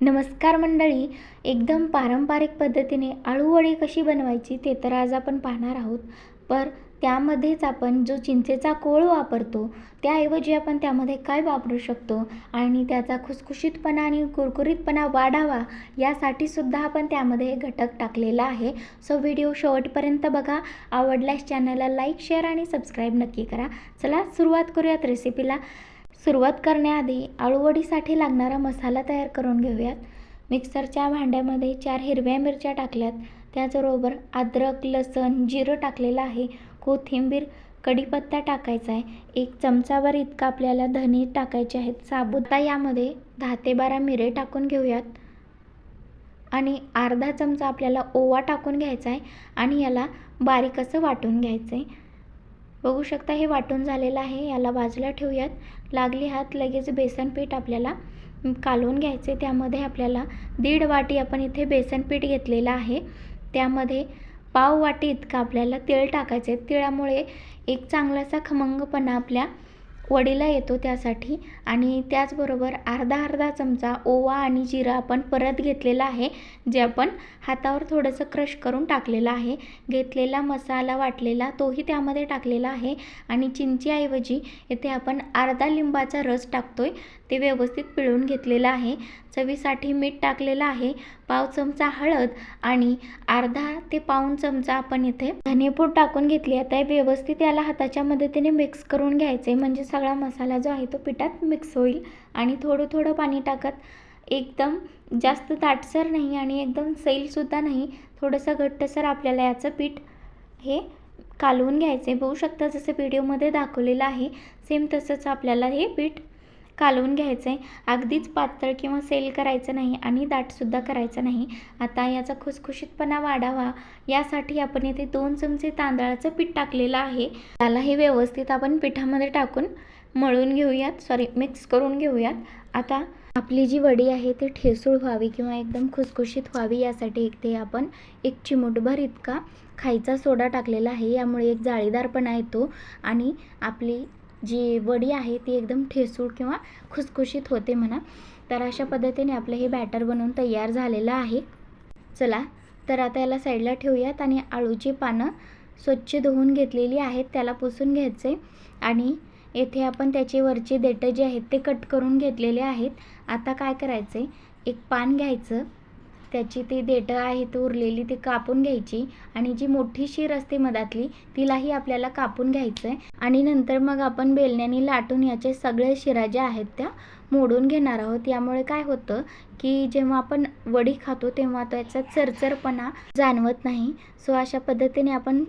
नमस्कार मंडळी. एकदम पारंपरिक पद्धतीने अळूवडी कशी बनवायची ते तर आज आपण पाहणार आहोत. पर त्यामध्येच आपण जो चिंचेचा कोळ वापरतो त्याऐवजी आपण त्यामध्ये काय वापरू शकतो आणि त्याचा खुसखुशीतपणा आणि कुरकुरीतपणा वाढावा यासाठी सुद्धा आपण त्यामध्ये घटक टाकलेला आहे. सो व्हिडिओ शेवटपर्यंत बघा. आवडल्यास चॅनलला लाईक शेअर आणि सबस्क्राईब नक्की करा. चला सुरुवात करूयात रेसिपीला सुरुवात करण्याआधी आळूवडीसाठी लागणारा मसाला तयार करून घेऊयात. मिक्सरच्या भांड्यामध्ये चार हिरव्या मिरच्या टाकल्यात. त्याचबरोबर अद्रक लसण जिरं टाकलेलं आहे. कोथिंबीर कढीपत्ता टाकायचा आहे. एक चमचाभर इतका आपल्याला धने टाकायचे आहेत. साबुता यामध्ये दहा ते बारा मिरे टाकून घेऊयात. आणि अर्धा चमचा आपल्याला ओवा टाकून घ्यायचा आहे. आणि याला बारीक असं वाटून घ्यायचं आहे. बघू शकता हे वाटून झालेलं आहे. याला बाजूला ठेवूयात. लागली हात लगेच बेसन पीठ आपल्याला कालवून घ्यायचे. त्यामध्ये आपल्याला दीड वाटी आपण इथे बेसन पीठ घेतलेलं आहे. त्यामध्ये पाव वाटी इतकं आपल्याला तेल टाकायचे. तिळामुळे एक चांगलासा खमंगपणा आपल्या वडीला येतो त्यासाठी आणि त्याचबरोबर अर्धा अर्धा चमचा ओवा आणि जिरा आपण परत घेतलेला आहे जे आपण हातावर थोडंसं क्रश करून टाकलेलं आहे. घेतलेला मसाला वाटलेला तोही त्यामध्ये टाकलेला आहे आणि चिंचीऐवजी येथे आपण अर्धा लिंबाचा रस टाकतोय. ते व्यवस्थित पिळून घेतलेलं आहे. चवीसाठी मीठ टाकलेलं आहे. पाव चमचा हळद आणि अर्धा ते पाऊण चमचा आपण इथे धनेपूड टाकून घेतली आता व्यवस्थित याला हाताच्या मदतीने मिक्स करून घ्यायचे. म्हणजे सगळा मसाला जो आहे तो पिठात मिक्स होईल. आणि थोडं थोडं पाणी टाकत एकदम जास्त ताटसर नाही आणि एकदम सैलसुद्धा नाही. थोडंसं घट्टसर आपल्याला याचं पीठ हे कालवून घ्यायचे बघू शकता जसं व्हिडिओमध्ये दाखवलेलं आहे. सेम तसंच आपल्याला हे पीठ कालवून घ्यायचं आहे अगदीच पातळ किंवा सेल करायचं नाही आणि दाटसुद्धा करायचं नाही. आता याचा खुसखुशीतपणा वाढावा. यासाठी आपण इथे दोन चमचे तांदळाचं पीठ टाकलेलं आहे. त्याला हे व्यवस्थित आपण पिठामध्ये टाकून मळून घेऊयात. सॉरी मिक्स करून घेऊयात. आता आपली जी वडी आहे ती ठेसूळ व्हावी किंवा एकदम खुसखुशीत व्हावी यासाठी एक ते आपण एक चिमूटभर इतका खायचा सोडा टाकलेला आहे. यामुळे एक जाळीदारपणा येतो आणि आपली जी वडी आहे ती एकदम ठेसूळ किंवा खुसखुशीत होते म्हणा. तर अशा पद्धतीने आपलं हे बॅटर बनवून तयार झालेलं आहे. चला तर आता याला साईडला ठेवूयात आणि आळूची पानं स्वच्छ धुवून घेतलेली आहेत त्याला पुसून घ्यायचे आणि येथे आपण त्याचे वरचे देठं जे आहेत ते कट करून घेतलेले आहेत. आता काय करायचे एक पान घ्यायचं. त्याची ती देठं आहेत उरलेली ती कापून घ्यायची आणि जी मोठी शीर असते मधातली तिलाही आपल्याला कापून घ्यायचं आहे आणि नंतर मग आपण बेलण्याने लाटून याचे सगळे शिरा ज्या आहेत त्या मोडून घेणार आहोत. यामुळे काय होतं की जेव्हा आपण वडी खातो तेव्हा त्याचा चरचरपणा जाणवत नाही. सो अशा पद्धतीने आपण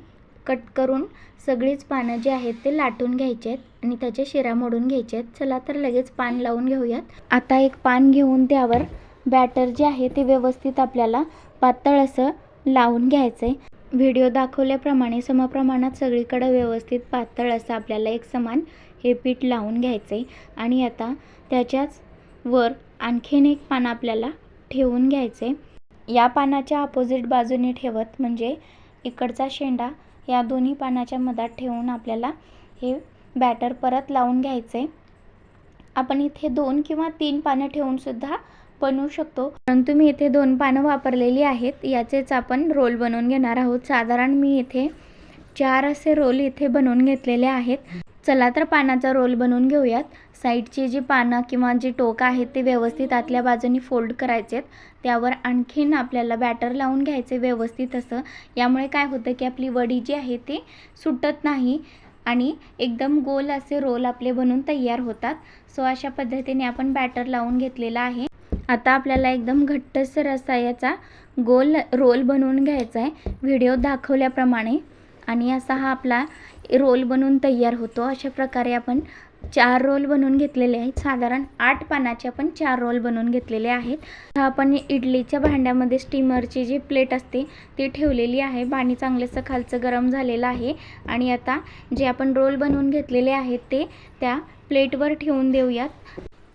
कट करून सगळीच पानं जी आहेत ते लाटून घ्यायचे आहेत आणि त्याचे शिरा मोडून घ्यायचे आहेत. चला तर लगेच पान लावून घेऊयात. आता एक पान घेऊन त्यावर बॅटर जे आहे ते व्यवस्थित आपल्याला पातळ असं लावून घ्यायचं आहे व्हिडिओ दाखवल्याप्रमाणे समप्रमाणात सगळीकडं व्यवस्थित पातळ असं आपल्याला एक समान हे पीठ लावून घ्यायचं आहे आणि आता त्याच्याच वर आणखीन एक पान आपल्याला ठेवून घ्यायचं आहे या पानाच्या अपोजिट बाजूने ठेवत म्हणजे इकडचा शेंडा या दोन्ही पानाच्या मधात ठेवून आपल्याला हे बॅटर परत लावून घ्यायचं आहे आपण इथे दोन किंवा तीन पानं ठेवूनसुद्धा बनवू शकतो. परंतु मी इथे दोन पानं वापरलेली आहेत. याचेच आपण रोल बनवून घेणार आहोत. साधारण मी इथे चार असे रोल इथे बनवून घेतलेले आहेत. चला तर पानाचा रोल बनवून घेऊयात. साईडची जी पानं किंवा जी टोक आहेत ते व्यवस्थित आतल्या बाजूनी फोल्ड करायचे त्यावर आणखीन आपल्याला बॅटर लावून घ्यायचे व्यवस्थित असं. यामुळे काय होतं की आपली वडी जी आहे ती सुटत नाही आणि एकदम गोल असे रोल आपले बनून तयार होतात. सो अशा पद्धतीने आपण बॅटर लावून घेतलेला आहे. आता आपल्याला एकदम घट्टसर असा याचा गोल रोल बनवून घ्यायचा आहे. व्हिडिओ दाखवल्याप्रमाणे. आणि असा हा आपला रोल बनवून तयार होतो. अशा प्रकारे आपण चार रोल बनवून घेतलेले आहेत. साधारण आठ पानाचे आपण चार रोल बनवून घेतलेले आहेत. आपण इडलीच्या भांड्यामध्ये स्टीमरची जी प्लेट असते ती ठेवलेली आहे. पाणी चांगलंसं खालचं गरम झालेलं आहे. आणि आता जे आपण रोल बनवून घेतलेले आहेत ते त्या प्लेटवर ठेवून देऊयात.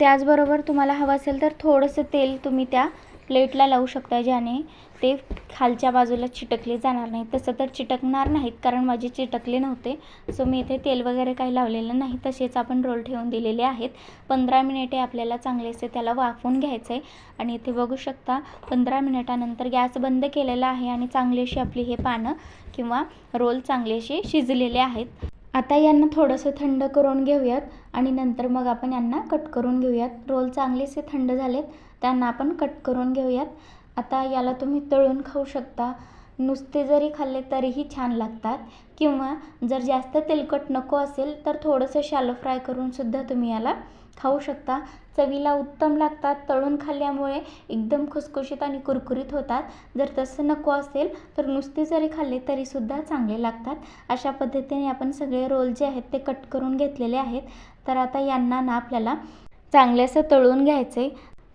त्याचबरोबर तुम्हाला हवं असेल तर थोडंसं तेल तुम्ही त्या प्लेटला लावू शकता ज्याने ते खालच्या बाजूला चिटकले जाणार नाही. तसं तर चिटकणार नाहीत कारण माझे चिटकले नव्हते. सो मी इथे तेल वगैरे काही लावलेलं नाही. तसेच आपण रोल ठेवून दिलेले आहेत. पंधरा मिनिटे आपल्याला चांगलेसे त्याला वाफवून घ्यायचं आहे आणि इथे बघू शकता पंधरा मिनिटानंतर गॅस बंद केलेला आहे आणि चांगलीशी आपली हे पानं किंवा रोल चांगलेसे शिजलेले आहेत. आता यांना थोडंसं थंड करून घेऊयात आणि नंतर मग आपण यांना कट करून घेऊयात. रोल चांगलेसे थंड झालेत त्यांना आपण कट करून घेऊयात. आता याला तुम्ही तळून खाऊ शकता. नुसते जरी खाल्ले तरीही छान लागतात. किंवा जर जास्त तेलकट नको असेल तर थोडंसं शॅलो फ्राय करूनसुद्धा तुम्ही याला खाऊ शकता. चवीला उत्तम लागतात. तळून खाल्ल्यामुळे एकदम खुसखुशीत आणि कुरकुरीत होतात. जर तसं नको असेल तर नुसते जरी खाल्ले तरीसुद्धा चांगले लागतात. अशा पद्धतीने आपण सगळे रोल जे आहेत ते कट करून घेतलेले आहेत. तर आता यांना ना आपल्याला चांगलेसं तळून घ्यायचे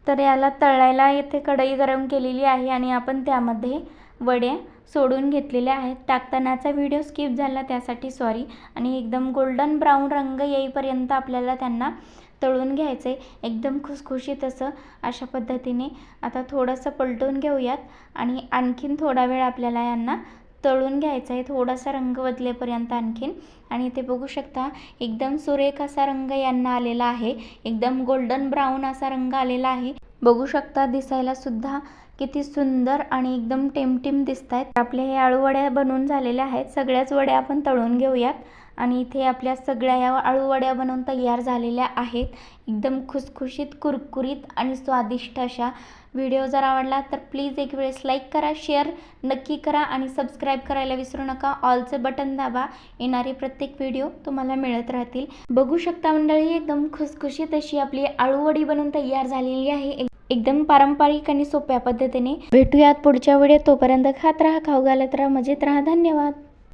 तर याला तळायला येथे कढई गरम केलेली आहे आणि आपण त्यामध्ये वड्या सोडून घेतलेल्या आहेत. टाकतानाचा व्हिडिओ स्किप झाला त्यासाठी सॉरी. आणि एकदम गोल्डन ब्राऊन रंग येईपर्यंत आपल्याला त्यांना तळून घ्यायचं आहे एकदम खुसखुशीत असं अशा पद्धतीने आता थोडंसं पलटून घेऊयात. आणि आणखीन थोडा वेळ आपल्याला यांना तळून घ्यायचं आहे थोडासा रंग बदलेपर्यंत आणखीन. आणि इथे बघू शकता एकदम सुरेख असा रंग यांना आलेला आहे. एकदम गोल्डन ब्राऊन असा रंग आलेला आहे. बघू शकता दिसायला सुद्धा किती सुंदर आणि एकदम टेमटेम दिसत आहेत आपले हे आळू वड्या बनवून झालेल्या आहेत. सगळ्याच वड्या आपण तळून घेऊयात. आणि इथे आपल्या सगळ्या या आळूवड्या बनवून तयार झालेल्या आहेत. एकदम खुसखुशीत कुरकुरीत आणि स्वादिष्ट अशा व्हिडिओ जर आवडला तर प्लीज एक वेळेस लाईक करा शेअर नक्की करा आणि सबस्क्राईब करायला विसरू नका. ऑलचं बटन दाबा. येणारे प्रत्येक व्हिडिओ तुम्हाला मिळत राहतील. बघू शकता मंडळी एकदम खुसखुशीत अशी आपली आळूवडी बनवून तयार झालेली आहे. एकदम पारंपरिक आणि सोप्या पद्धतीने. भेटूयात पुढच्या वेळेत तोपर्यंत खात राहा खाऊ घालत राहा मजेत राहा. धन्यवाद.